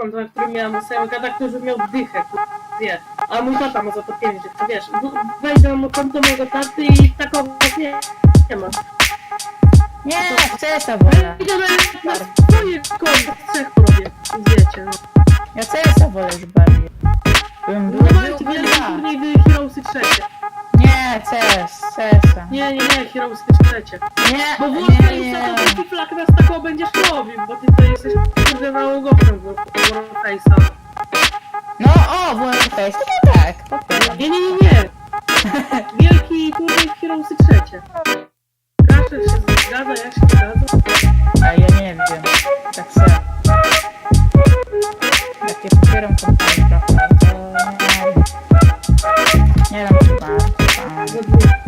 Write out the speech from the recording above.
konta, na którym miałem na samego gada, który miał dychę, wie. A mój tata ma za to pięć to wiesz, wejdę mo- konto mojego taty i takowo nie, nie ma. Nie, w CS-a wolę. Idę na, na swoje konto, trzech porobię, wiecie, no. Ja CS-a wolę już bardziej. Bym był, wielki dwa. turniej wy Heroesy trzecie. Nie, CS, CS-a. Nie, nie, nie, Heroesy trzecie. Nie, Bo włączaj nie. nie bo ty to jesteś kurde nałogowcem w Warface'a. No o, Warface, no to tak. po prostu. Nie, nie, nie, nie. Wielki kurde kierowcy trzecie. Kaszel się zgadza, jak się zgadza. A ja nie wiem, tak se. Jak ja popieram kompanię, prawda, to... Nie wiem, chyba, chyba... Za dwóch.